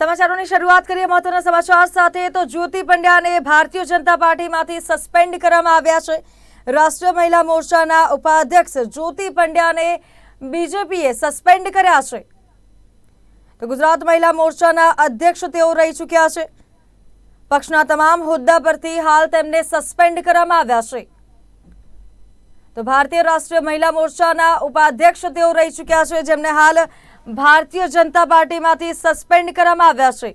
સમાચારોની શરૂઆત કરીએ મહત્વના સમાચાર સાથે. તો જ્યોતિ પંડ્યાને ભારતીય જનતા પાર્ટીમાંથી સસ્પેન્ડ કરવામાં આવ્યા છે. રાષ્ટ્રીય મહિલા મોરચાના ઉપાધ્યક્ષ જ્યોતિ પંડ્યાને બીજેપીએ સસ્પેન્ડ કર્યા છે. તો ગુજરાત મહિલા મોરચાના અધ્યક્ષ તેઓ રહી ચૂક્યા છે. પક્ષના તમામ હોદ્દા પરથી હાલ તેમને સસ્પેન્ડ કરવામાં આવ્યા છે. તો ભારતીય રાષ્ટ્રીય મહિલા મોરચાના ઉપાધ્યક્ષ તેઓ રહી ચૂક્યા છે. જેમને હાલ ભારતીય જનતા પાર્ટીમાંથી સસ્પેન્ડ કરવામાં આવ્યા છે.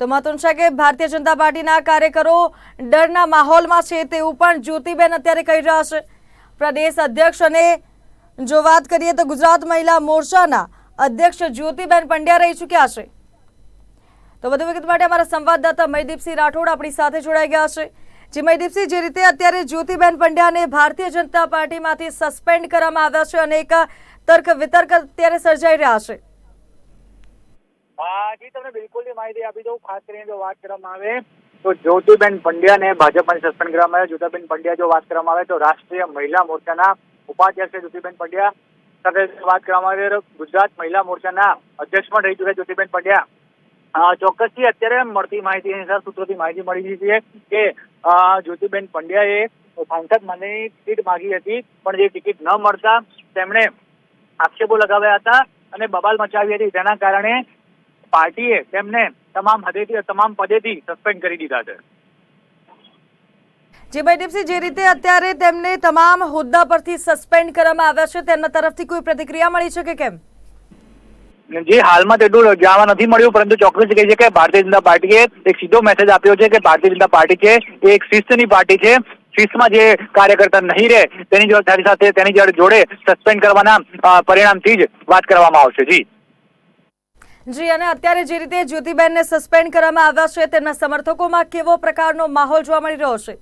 તો મહત્વનું છે કે ભારતીય જનતા પાર્ટીના કાર્યકરો ડરના માહોલમાં છે તેવું પણ જ્યોતિબેન અત્યારે કહી રહ્યા છે. પ્રદેશ અધ્યક્ષ અને જો વાત કરીએ તો ગુજરાત મહિલા મોરચાના અધ્યક્ષ જ્યોતિબેન પંડ્યા રહી ચૂક્યા છે. તો વધુ વિગત માટે અમારા સંવાદદાતા મયદીપસિંહ રાઠોડ આપણી સાથે જોડાઈ ગયા છે. જી દીપસિંહ જે રીતે અત્યારે જ્યોતિબેન પંડ્યાને ભારતીય જનતા પાર્ટીમાંથી સસ્પેન્ડ કરવામાં આવ્યા છે અને એક તર્ક વિતર્ક અત્યારે સર્જાઈ રહ્યા છે. માહિતી આપી દઉં. ખાસ જો વાત કરવામાં આવે, તો જ્યોતિબેન પંડ્યાને ભાજપમાંથી સસ્પેન્ડ કરવામાં આવે જ્યોતિબેન પંડ્યા વાત કરવામાં આવે, તો રાષ્ટ્રીય મહિલા મોરચાના ઉપાધ્યક્ષ જ્યોતિબેન પંડ્યા. સાથે વાત કરવામાં આવે, ગુજરાત મહિલા મોરચાના અધ્યક્ષ પણ રહી ચુક્યા જ્યોતિબેન પંડ્યા. ચોક્કસથી અત્યારે મળતી માહિતી અનુસાર સૂત્રોથી માહિતી મળી છે કે જ્યોતિબેન પંડ્યાએ સાંસદ માનની ટિકિટ માંગી હતી, પણ જે ટિકિટ ન મળતા તેમણે આક્ષેપો લગાવ્યા હતા અને બબાલ મચાવી હતી. તેના કારણે પાર્ટીએ તેમને તમામ હદેથી તમામ પદેથી સસ્પેન્ડ કરી દીધા છે. જે મયદીપસિંહ જે રીતે અત્યારે તેમને તમામ હોદ્દા પરથી સસ્પેન્ડ કરવામાં આવ્યા છે, તેમના તરફથી કોઈ પ્રતિક્રિયા મળી છે કે કેમ? જે હાલમાં તેટલું જાણવા નથી મળ્યું પરંતુ ચોક્કસ કહે છે કે ભારતીય જનતા પાર્ટીએ એક સીધો મેસેજ આપ્યો છે કે ભારતીય જનતા પાર્ટી છે એ એક શિસ્તની પાર્ટી છે. શિસ્તમાં જે કાર્યકર્તા નહીં રહે તેની જવાબદારી સાથે તેની જોડે સસ્પેન્ડ કરવાના પરિણામથી જ વાત કરવામાં આવશે. જી. જી અને અત્યારે જે રીતે જ્યોતિબેનને સસ્પેન્ડ કરવામાં આવ્યા છે તેમના સમર્થકોમાં કેવો પ્રકારનો માહોલ જોવા મળી રહ્યો છે?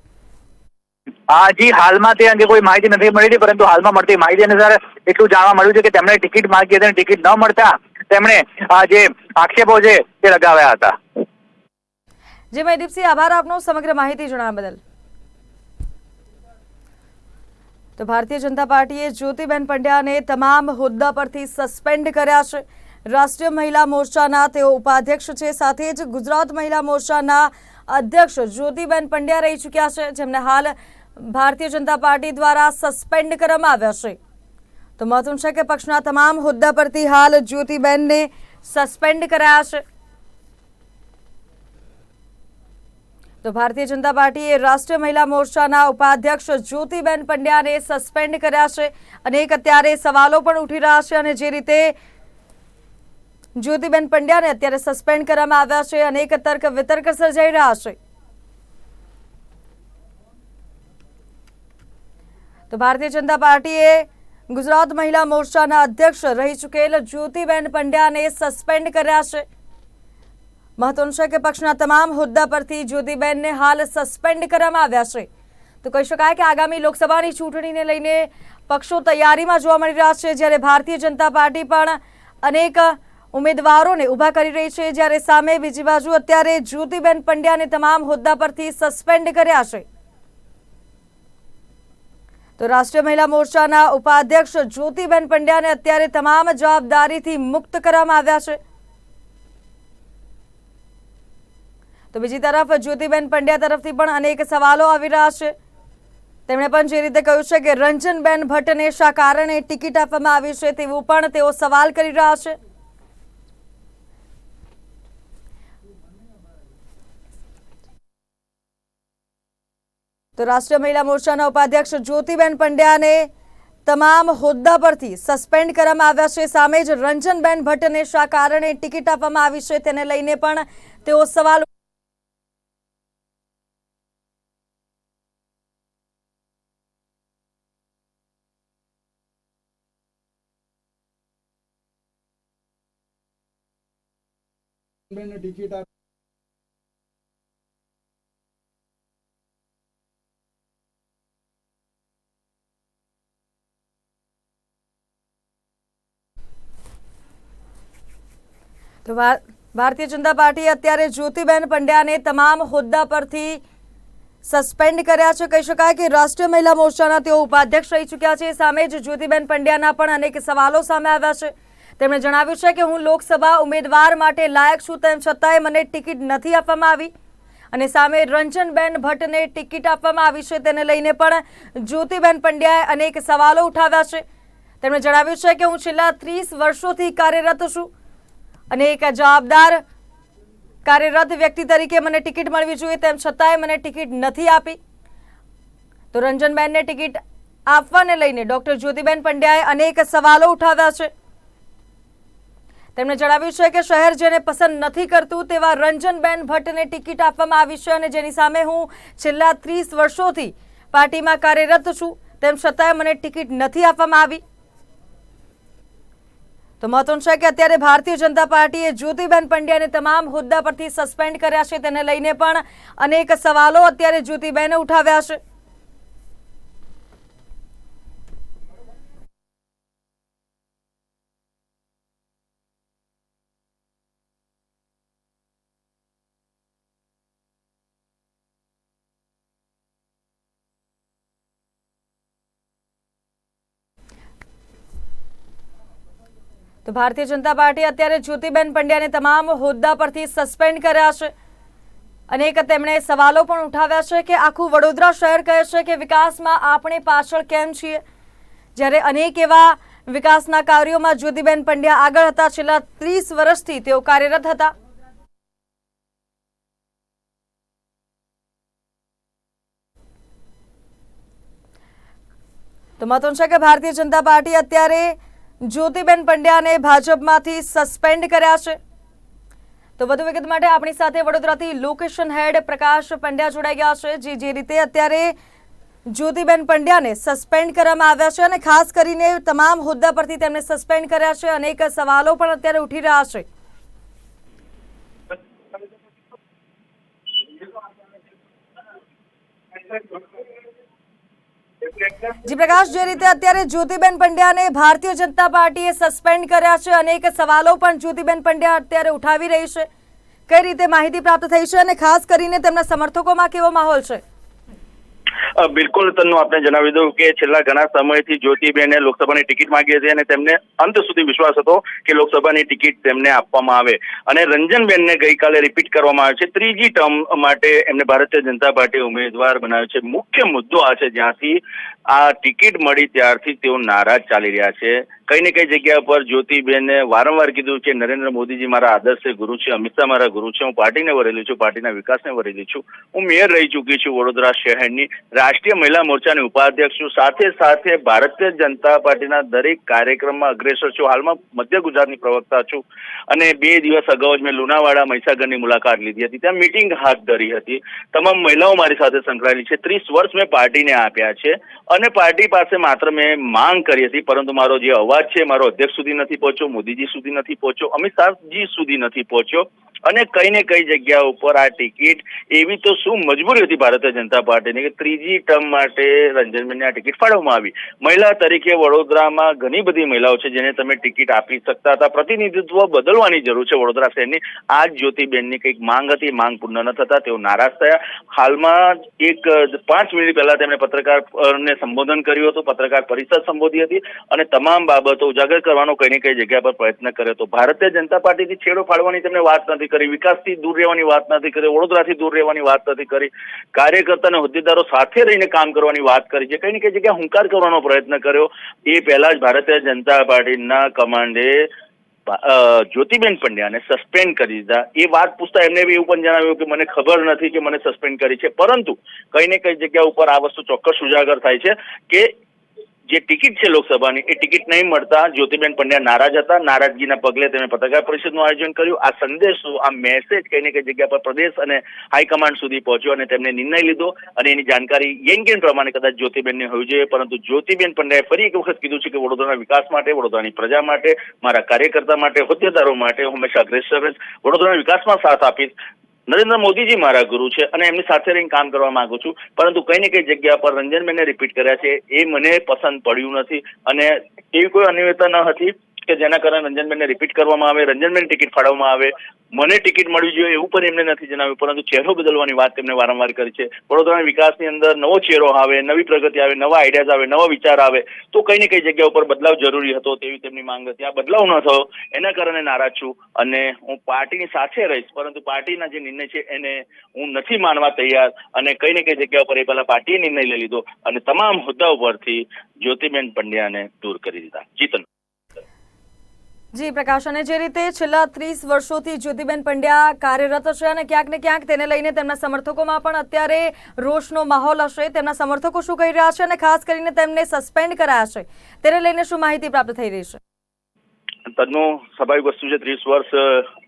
હા જી હાલમાં તે અંગે કોઈ માહિતી નથી મળી પરંતુ હાલમાં મળતી માહિતી અનુસાર એટલું જાણવા મળ્યું છે કે તેમણે ટિકિટ માંગી હતી અને ટિકિટ ન મળતા તેમણે આ જે આક્ષેપો છે તે લગાવ્યા હતા. જી મયદીપસિંહ આભાર આપનો સમગ્ર માહિતી જણાવવા બદલ. તો ભારતીય જનતા પાર્ટીએ જ્યોતિબેન પંડ્યાને તમામ હોદ્દા પરથી સસ્પેન્ડ કર્યા છે. રાષ્ટ્રીય મહિલા મોરચાના તેઓ ઉપાધ્યક્ષ છે, સાથે જ ગુજરાત મહિલા મોરચાના અધ્યક્ષ જ્યોતિબેન પંડ્યા રહી ચૂક્યા છે, જેમને હાલ ભારતીય જનતા પાર્ટી દ્વારા સસ્પેન્ડ કરવામાં આવ્યા છે. તો મહત્વનું છે કે પક્ષના તમામ હોદ્દા પરથી હાલ જ્યોતિબેનને સસ્પેન્ડ કરાયા છે. તો ભારતીય જનતા પાર્ટીએ રાષ્ટ્રીય મહિલા મોરચાના ઉપાધ્યક્ષ જ્યોતિબેન પંડ્યાને સસ્પેન્ડ કર્યા છે. અનેક અત્યારે સવાલો પણ ઉઠી રહ્યા છે અને જે રીતે જ્યોતિબેન પંડ્યાને અત્યારે સસ્પેન્ડ કરવામાં આવ્યા છે, અનેક તર્ક વિતર્ક સર્જાઈ રહ્યા છે. તો ભારતીય જનતા પાર્ટીએ ગુજરાત મહિલા મોરચાના અધ્યક્ષ રહી ચૂકેલ જ્યોતિબેન પંડ્યાને સસ્પેન્ડ કર્યા છે. મહત્વનું છે કે પક્ષના તમામ હોદ્દા પરથી જ્યોતિબેનને હાલ સસ્પેન્ડ કરવામાં આવ્યા છે. તો કહી શકાય કે આગામી લોકસભાની ચૂંટણીને લઈને પક્ષો તૈયારીમાં જોવા મળી રહ્યા છે. જ્યારે ભારતીય જનતા પાર્ટી પણ અનેક ઉમેદવારોને ઊભા કરી રહી છે. જ્યારે સામે બીજી બાજુ અત્યારે જ્યોતિબેન પંડ્યાને તમામ હોદ્દા પરથી સસ્પેન્ડ કર્યા છે. તો રાષ્ટ્રીય મહિલા મોરચાના ઉપાધ્યક્ષ જ્યોતિબેન પંડ્યાને અત્યારે તમામ જવાબદારીથી મુક્ત કરવામાં આવ્યા છે. તો બીજી તરફ જ્યોતિબેન પંડ્યા તરફથી પણ અનેક સવાલો આવી રહ્યા છે. તેમણે પણ જે રીતે કહ્યું છે કે રંજનબેન ભટ્ટને શા કારણે ટિકિટ આપવામાં આવી છે તેવું પણ તેઓ સવાલ કરી રહ્યા છે. તો રાષ્ટ્રીય મહિલા મોરચાના ઉપાધ્યક્ષ જ્યોતિબેન પંડ્યાને તમામ હોદ્દા પરથી સસ્પેન્ડ કરવામાં આવ્યા છે. સામે જ રંજનબેન ભટ્ટને શા કારણે ટિકિટ આપવામાં આવી છે તેને લઈને પણ તેઓ સવાલ ટિકિટ તો ભારતીય જનતા પાર્ટીએ અત્યારે જ્યોતિબેન પંડ્યાને તમામ હોદ્દા પરથી સસ્પેન્ડ કર્યા છે. કહી શકાય કે રાષ્ટ્રીય મહિલા મોરચાના તેઓ ઉપાધ્યક્ષ રહી ચૂક્યા છે. સામે જ જ્યોતિબેન પંડ્યાના પણ અનેક સવાલો સામે આવ્યા છે. તેમણે જણાવ્યું છે કે હું લોકસભા ઉમેદવાર માટે લાયક છું તેમ છતાંય મને ટિકિટ નથી આપવામાં આવી અને સામે રંજનબેન ભટ્ટને ટિકિટ આપવામાં આવી છે તેને લઈને પણ જ્યોતિબેન પંડ્યાએ અનેક સવાલો ઉઠાવ્યા છે. તેમણે જણાવ્યું છે કે હું છેલ્લા ત્રીસ વર્ષોથી કાર્યરત છું. અને એક જવાબદાર કાર્યરત વ્યક્તિ તરીકે મને ટિકિટ મળવી જોઈએ, તેમ છતાંય મને ટિકિટ નથી આપી. તો રંજનબેનને ટિકિટ આપવાને લઈને ડોક્ટર જ્યોતિબેન પંડ્યાએ અનેક સવાલો ઉઠાવ્યા છે. તેમણે જણાવ્યું છે કે શહેર જેને પસંદ નથી કરતું તેવા રંજનબેન ભટ્ટને ટિકિટ આપવામાં આવી છે અને જેની સામે હું છેલ્લા ત્રીસ વર્ષોથી પાર્ટીમાં કાર્યરત છું, તેમ છતાંય મને ટિકિટ નથી આપવામાં આવી. તો મહત્વનું છે કે અત્યારે ભારતીય જનતા પાર્ટીએ જ્યોતિબેન પંડ્યાને તમામ હોદ્દા પરથી સસ્પેન્ડ કર્યા છે. તેને લઈને પણ અનેક સવાલો અત્યારે જ્યોતિબેને ઉઠાવ્યા છે. તો ભારતીય જનતા પાર્ટી અત્યારે જ્યોતિબેન પંડ્યાને તમામ હોદ્દા પરથી સસ્પેન્ડ કર્યા છે. અનેક તેમણે સવાલો પણ ઉઠાવ્યા છે કે આખું વડોદરા શહેર કહે છે કે વિકાસમાં આપણે પાછળ કેમ છીએ? જ્યારે અનેક એવા વિકાસના કાર્યોમાં જ્યોતિબેન પંડ્યા આગળ હતા, છેલ્લા ત્રીસ વર્ષથી તેઓ કાર્યરત હતા. તો મહત્વનું છે કે ભારતીય જનતા પાર્ટી અત્યારે જ્યોતિબેન પંડ્યાને ભાજપમાંથી સસ્પેન્ડ કર્યા છે. તો વધુ વિગત માટે આપણી સાથે વડોદરાથી લોકેશન હેડ પ્રકાશ પંડ્યા જોડાઈ ગયા છે. જે જે રીતે અત્યારે જ્યોતિબેન પંડ્યાને સસ્પેન્ડ કરવામાં આવ્યા છે અને ખાસ કરીને તમામ હોદ્દા પરથી તેમને સસ્પેન્ડ કર્યા છે. અનેક સવાલો પણ અત્યારે ઉઠી રહ્યા છે. જી પ્રકાશ જે રીતે અત્યારે જ્યોતિબેન પંડ્યાને ભારતીય જનતા પાર્ટીએ સસ્પેન્ડ કર્યા છે, અનેક સવાલો પણ જ્યોતિબેન પંડ્યા અત્યારે ઉઠાવી રહી છે. કઈ રીતે માહિતી પ્રાપ્ત થઈ છે અને ખાસ કરીને તેમના સમર્થકોમાં કેવો માહોલ છે? બિલકુલ તન્નું આપણે જણાવી દઉં કે છેલ્લા ઘણા સમયથી જ્યોતિબેને લોકસભાની ટિકિટ માંગી હતી અને તેમને અંત સુધી વિશ્વાસ હતો કે લોકસભાની ટિકિટ તેમને આપવામાં આવે. અને રંજનબેનને ગઈકાલે રિપીટ કરવામાં આવે છે. ત્રીજી ટર્મ માટે એમને ભારતીય જનતા પાર્ટી ઉમેદવાર બનાવ્યો છે. મુખ્ય મુદ્દો આ છે જ્યાંથી આ ટિકિટ મળી ત્યારથી તેઓ નારાજ ચાલી રહ્યા છે. કઈ ને કઈ જગ્યા પર જ્યોતિબેને વારંવાર કીધું કે નરેન્દ્ર મોદીજી મારા આદર્શ ગુરુ છે અમિત શાહ મારા ગુરુ છે, હું પાર્ટીને વરેલી છું, પાર્ટીના વિકાસને વરેલી છું. હું મેયર રહી ચૂકી છું વડોદરા શહેરની રાષ્ટ્રીય મહિલા મોરચાની ઉપાધ્યક્ષ છું. સાથે સાથે ભારતીય જનતા પાર્ટીના દરેક કાર્યક્રમમાં અગ્રેસર છું. હાલમાં મધ્ય ગુજરાતની પ્રવક્તા છું. અને બે દિવસ અગાઉ જ મેં લુણાવાડા મહીસાગરની મુલાકાત લીધી હતી. ત્યાં મિટિંગ હાથ ધરી હતી. તમામ મહિલાઓ મારી સાથે સંકળાયેલી છે. ત્રીસ વર્ષ મેં પાર્ટીને આપ્યા છે. અને પાર્ટી પાસે માત્ર મેં માંગ કરી હતી, પરંતુ મારો જે અવાજ છે, મારો અધ્યક્ષ સુધી નથી પહોંચ્યો, મોદીજી સુધી નથી પહોંચ્યો અમિત શાહજી સુધી નથી પહોંચ્યો, અને કઈ ને કઈ જગ્યા ઉપર આ ટિકિટ એવી તો શું મજબૂરી હતી ભારતીય જનતા પાર્ટીની કે ત્રીજી ટર્મ માટે રંજનબેનને આ ટિકિટ ફાળવવામાં આવી. મહિલા તરીકે વડોદરામાં ઘણી બધી મહિલાઓ છે જેને તમે ટિકિટ આપી શકતા હતા. પ્રતિનિધિત્વ બદલવાની જરૂર છે વડોદરા શહેરની. આ જ જ્યોતિબેનની કંઈક માંગ હતી, માંગ પૂર્ણ ન થતા તેઓ નારાજ થયા. હાલમાં એક, પાંચ મિનિટ પહેલા તેમણે પત્રકારને સંબોધન કર્યું હતું, પત્રકાર પરિષદ સંબોધી હતી અને તમામ બાબતો ઉજાગર કરવાનો કઈ કઈ જગ્યા પર પ્રયત્ન કર્યો હતો ભારતીય જનતા પાર્ટીથી છેડો ફાડવાની તેમણે વાત નથી કરી, વિકાસથી દૂર રહેવાની વાત નથી કરી, વડોદરાથી દૂર રહેવાની વાત નથી કરી કાર્યકર્તા અને હોદ્દેદારો સાથે રહીને કામ કરવાની વાત કરી છે, કઈ ને કઈ જગ્યાએ હુંકાર કરવાનો પ્રયત્ન કર્યો. એ પહેલા જ ભારતીય જનતા પાર્ટીના કમાન્ડે જ્યોતિબેન પંડ્યાને સસ્પેન્ડ કરી દીધા. એ વાત પૂછતા એમને બી એવું પણ જણાવ્યું કે મને ખબર નથી કે મને સસ્પેન્ડ કરી છે. પરંતુ કઈ ને કઈ જગ્યા ઉપર આ વસ્તુ ચોક્કસ ઉજાગર થાય છે કે જે ટિકિટ છે લોકસભાની, એ ટિકિટ નહીં મળતા જ્યોતિબેન પંડ્યા નારાજ હતા. નારાજગીના પગલે તેમણે પત્રકાર પરિષદનું આયોજન કર્યું. આ સંદેશો, આ મેસેજ કઈ કઈ જગ્યા પર પ્રદેશ અને હાઈકમાન્ડ સુધી પહોંચ્યો અને તેમણે નિર્ણય લીધો અને એની જાણકારી યેનકેન પ્રમાણે કદાચ જ્યોતિબેનને હોવી જોઈએ. પરંતુ જ્યોતિબેન પંડ્યાએ ફરી એક વખત કીધું છે કે વડોદરાના વિકાસ માટે, વડોદરાની પ્રજા માટે, મારા કાર્યકર્તા માટે, હોદ્દેદારો માટે હંમેશા અગ્રેસર રહીશ વડોદરાના વિકાસમાં સાથ આપીશ. નરેન્દ્ર મોદીજી મારા ગુરુ છે અને એમની સાથે રહીને કામ કરવા માંગુ છું. પરંતુ કઈ ને કઈ જગ્યા પર રંજનબેને રિપીટ કર્યા છે. એ મને પસંદ પડ્યું નથી અને એવી કોઈ અનિયમિતતા ન હતી. કે જેના કારણે રંજનબેનને રિપીટ કરવામાં આવે રંજનબેન ટિકિટ ફાળવવામાં આવે. મને ટિકિટ મળવી જોઈએ એવું પણ એમને નથી જણાવ્યું, પરંતુ ચહેરો બદલવાની વાત તેમને વારંવાર કરી છે. વડોદરાના વિકાસની અંદર નવો ચહેરો આવે, નવી પ્રગતિ આવે, નવા આઈડિયાઝ આવે, નવા વિચાર આવે, તો કઈ ને કઈ જગ્યા ઉપર બદલાવ જરૂરી હતો તેવી તેમની માંગ હતી. આ બદલાવ ન થયો, એના કારણે નારાજ છું અને હું પાર્ટીની સાથે રહીશ, પરંતુ પાર્ટીના જે નિર્ણય છે એને હું નથી માનવા તૈયાર અને કઈ ને કઈ જગ્યા ઉપર એ પહેલા પાર્ટીએ નિર્ણય લઈ લીધો અને તમામ હોદ્દા ઉપરથી જ્યોતિબેન પંડ્યાને દૂર કરી દીધા. જીતન જી, પ્રકાશ, અને જે રીતે છેલ્લા ત્રીસ વર્ષોથી જ્યોતિબેન પંડ્યા કાર્યરત છે અને ક્યાંક ને ક્યાંક તેને લઈને તેમના સમર્થકોમાં પણ અત્યારે રોષનો માહોલ હશે. તેમના સમર્થકો શું કહી રહ્યા છે અને ખાસ કરીને તેમને સસ્પેન્ડ કરાયા છે. તેને લઈને શું માહિતી પ્રાપ્ત થઈ રહી છે? તદનું સ્વાભાવિક વસ્તુ છે, ત્રીસ વર્ષ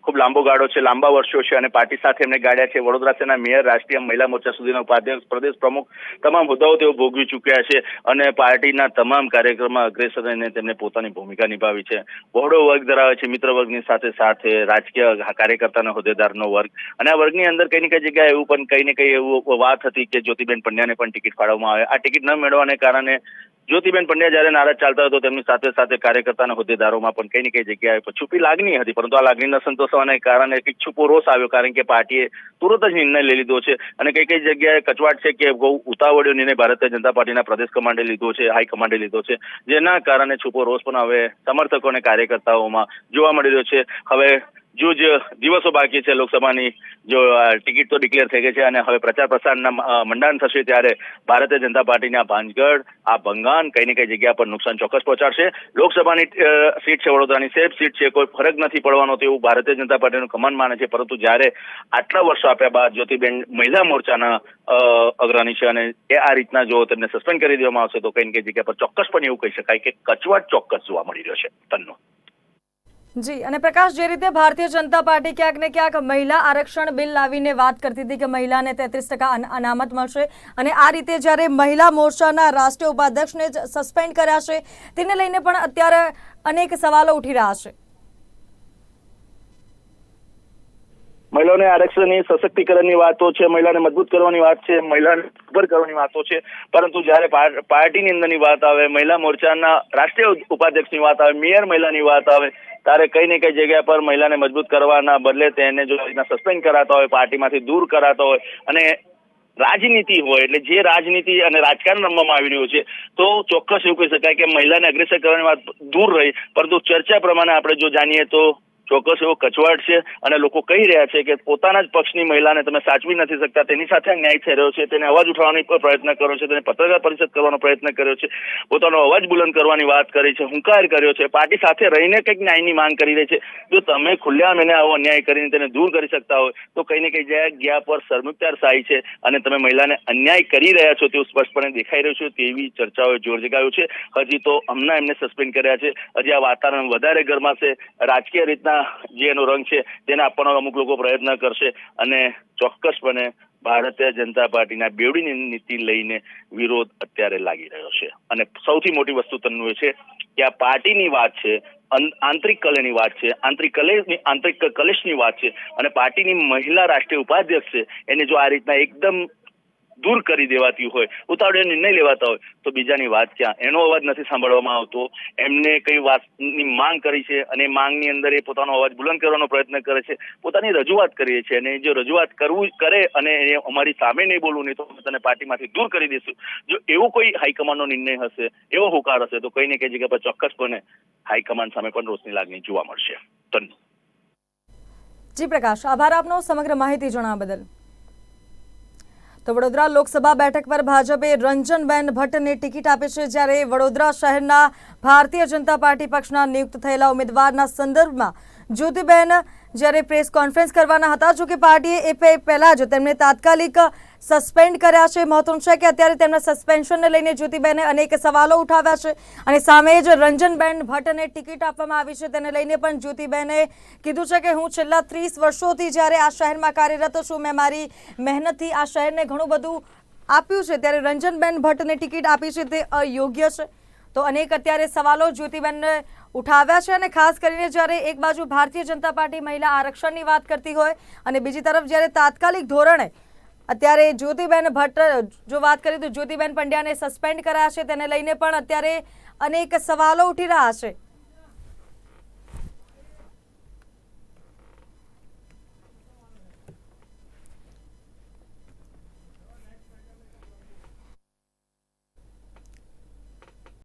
ખૂબ લાંબો ગાળો છે, લાંબા વર્ષો છે અને પાર્ટી સાથે એમને ગાળ્યા છે. વડોદરા શહેરના મેયર, રાષ્ટ્રીય મહિલા મોરચા સુધીના ઉપાધ્યક્ષ, પ્રદેશ પ્રમુખ, તમામ હોદ્દાઓ તેઓ ભોગવી ચૂક્યા છે અને પાર્ટીના તમામ કાર્યક્રમમાં અગ્રેસર રહીને તેમને પોતાની ભૂમિકા નિભાવી છે. બહોળો વર્ગ ધરાવે છે મિત્ર વર્ગની સાથે સાથે, રાજકીય કાર્યકર્તાના હોદ્દેદારનો વર્ગ. અને આ વર્ગની અંદર કઈ ને કઈ જગ્યાએ એવું પણ કઈ ને કઈ એવું વાત હતી કે જ્યોતિબેન પંડ્યાને પણ ટિકિટ ફાળવવામાં આવે. આ ટિકિટ ન મેળવવાને કારણે જ્યોતિબેન પંડ્યા જયારે નારાજ ચાલતા હતો તેમની સાથે સાથે કાર્યકર્તાના હોદ્દેદારોમાં પણ કઈ ને કઈ જગ્યાએ છુપી લાગણી હતી. પરંતુ આ લાગણી ન સંતોષવાને કારણે કંઈક છુપો રોષ આવ્યો, કારણ કે પાર્ટીએ તુરંત જ નિર્ણય લઈ લીધો છે. અને કઈ કઈ જગ્યાએ કચવાટ છે કે બહુ ઉતાવળ્યો નિર્ણય ભારતીય જનતા પાર્ટીના પ્રદેશ કમાન્ડે લીધો છે, હાઈ કમાન્ડે લીધો છે. જેના કારણે છુપો રોષ પણ હવે સમર્થકો અને કાર્યકર્તાઓમાં જોવા મળી રહ્યો છે. હવે જો જ દિવસો બાકી છે લોકસભાની, જો ટિકિટ તો ડિક્લેર થઈ ગઈ છે અને હવે પ્રચાર પ્રસારના મંડાણ થશે ત્યારે ભારતીય જનતા પાર્ટીને આ ભાંજગઢ, આ ભંગાન કઈ ને કઈ જગ્યા પર નુકસાન ચોક્કસ પહોંચાડશે. લોકસભાની સીટ છે વડોદરાની સેફ સીટ છે, કોઈ ફરક નથી પડવાનો તેવું ભારતીય જનતા પાર્ટીનું કમાન માને છે, પરંતુ જ્યારે આટલા વર્ષો આપ્યા બાદ જ્યોતિબેન, મહિલા મોરચાના અગ્રણી છે અને એ આ રીતના જો તેમને સસ્પેન્ડ કરી દેવામાં આવશે તો કઈ ને કઈ જગ્યા પર ચોક્કસ પણ એવું કહી શકાય કે કચવાટ ચોક્કસ જોવા મળી રહ્યો છે. તન્નો જી, અને પ્રકાશ, જે રીતે ભારતીય જનતા પાર્ટી ક્યાંક ને ક્યાંક મહિલા આરક્ષણ બિલ લાવીને વાત કરતી હતી કે મહિલાને તેત્રીસ ટકા અનામત મળશે અને આ રીતે જ્યારે મહિલા મોરચાના રાષ્ટ્રીય ઉપાધ્યક્ષને સસ્પેન્ડ કર્યા છે, તેને લઈને પણ અત્યારે અનેક સવાલો ઉઠી રહ્યા છે. મહિલાઓને આરક્ષણની સશક્તિકરણની વાતો છે, મહિલાને મજબૂત કરવાની વાત છે, મહિલાને ખબર કરવાની વાતો છે. પરંતુ જ્યારે પાર- પાર્ટીની અંદરની વાત આવે, મહિલા મોરચાના રાષ્ટ્રીય ઉપાધ્યક્ષની વાત આવે, મેયર મહિલાની વાત આવે ત્યારે કઈ ને કઈ જગ્યા પર મહિલાને મજબૂત કરવાના બદલે તેને જો સસ્પેન્ડ કરાતા હોય, પાર્ટીમાંથી દૂર કરાતા હોય અને રાજનીતિ હોય, એટલે જે રાજનીતિ અને રાજકારણ રમવામાં આવી રહ્યું છે, તો ચોક્કસ એવું કહી શકાય કે મહિલાને અગ્રેસર કરવાની વાત દૂર રહી. પરંતુ ચર્ચા પ્રમાણે આપણે જો જાણીએ તો ચોક્કસ એવો કચવાટ છે અને લોકો કહી રહ્યા છે કે પોતાના જ પક્ષની મહિલાને તમે સાચવી નથી શકતા, તેની સાથે અન્યાય થઈ રહ્યો છે, તેને અવાજ ઉઠાવવાની પણ પ્રયત્ન કર્યો છે, તેને પત્રકાર પરિષદ કરવાનો પ્રયત્ન કર્યો છે, પોતાનો અવાજ બુલંદ કરવાની વાત કરી છે, હુંકાર કર્યો છે, પાર્ટી સાથે રહીને કંઈક ન્યાયની માંગ કરી રહી છે. જો તમે ખુલ્લેઆમ એને આવો અન્યાય કરીને તેને દૂર કરી શકતા હોય, તો કંઈ ને કંઈ જગ્યા પર સરમુખત્યાર શાહી છે અને તમે મહિલાને અન્યાય કરી રહ્યા છો તેવું સ્પષ્ટપણે દેખાઈ રહ્યું છે, તેવી ચર્ચાઓએ જોર જગાવ્યું છે. હજી તો હમણાં એમને સસ્પેન્ડ કર્યા છે. હજી આ વાતાવરણ વધારે ગરમાશે. રાજકીય રીતના જે એનો રંગ છે, તેને આપવાનો અમુક લોકો પ્રયત્ન કરશે અને ચોક્કસપણે ભારતીય જનતા પાર્ટીના બેવડી નીતિ લઈને વિરોધ અત્યારે લાગી રહ્યો છે. અને સૌથી મોટી વસ્તુ તન્નું એ છે કે આ પાર્ટીની વાત છે આંતરિક કલેની વાત છે, આંતરિક કલેની, આંતરિક કલેશની વાત છે અને પાર્ટીની મહિલા રાષ્ટ્રીય ઉપાધ્યક્ષ છે, એને જો આ રીતના એકદમ દૂર કરી દેવાતી હોય, ઉતાવળે નિર્ણય લેવાતા હોય, તો બીજાની વાત ક્યાં? એનો અવાજ નથી સાંભળવામાં આવતો. એમને કઈ વાતની માંગ કરી છે અને માંગની અંદર એ પોતાનો અવાજ બુલંદ કરવાનો પ્રયત્ન કરે છે. પોતાની રજૂઆત કરીએ છીએ અને જો રજૂઆત કરવું કરે અને અમારી સામે નહીં બોલવું નહીં, તો અમે તને પાર્ટીમાંથી દૂર કરી દઈશું. જો એવો કોઈ હાઈકમાન્ડનો નિર્ણય હશે, એવો હુકાર હશે, તો કઈ ને કઈ જગ્યા પર ચોક્કસપણે હાઈકમાન્ડ સામે પણ રોષની લાગણી જોવા મળશે. ધન્યવાદ. જી પ્રકાશ, આભાર આપનો સમગ્ર માહિતી જણાવવા બદલ. તો વડોદરા લોકસભા બેઠક પર ભાજપે રંજનબેન ભટ્ટને ટિકિટ આપી છે, જ્યારે વડોદરા શહેરના ભારતીય જનતા પાર્ટી પક્ષના નિયુક્ત થયેલા ઉમેદવારના સંદર્ભમાં જ્યોતિબેન, જ્યારે પ્રેસ કોન્ફરન્સ કરવાના હતા, જો કે પાર્ટીએ એ પહેલાં જ તેમને તાત્કાલિક સસ્પેન્ડ કર્યા છે. મહત્વનું છે કે અત્યારે તેમના સસ્પેન્શનને લઈને જ્યોતિબેને અનેક સવાલો ઉઠાવ્યા છે અને સામે જ રંજનબેન ભટ્ટને ટિકિટ આપવામાં આવી છે. તેને લઈને પણ જ્યોતિબેને કીધું છે કે હું છેલ્લા ત્રીસ વર્ષોથી જ્યારે આ શહેરમાં કાર્યરત છું, મેં મારી મહેનતથી આ શહેરને ઘણું બધું આપ્યું છે. ત્યારે રંજનબેન ભટ્ટને ટિકિટ આપી છે તે અયોગ્ય છે. તો અનેક અત્યારે સવાલો જ્યોતિબેનને ઉઠાવ્યા છે અને ખાસ કરીને જ્યારે એક બાજુ ભારતીય જનતા પાર્ટી મહિલા આરક્ષણની વાત કરતી હોય અને બીજી તરફ જ્યારે તાત્કાલિક ધોરણે અત્યારે જ્યોતિબેન ભટ્ટ, જો વાત કરીએ તો જ્યોતિબેન પંડ્યાને સસ્પેન્ડ કર્યા છે. તેને લઈને પણ અત્યારે અનેક સવાલો ઉઠી રહ્યા છે.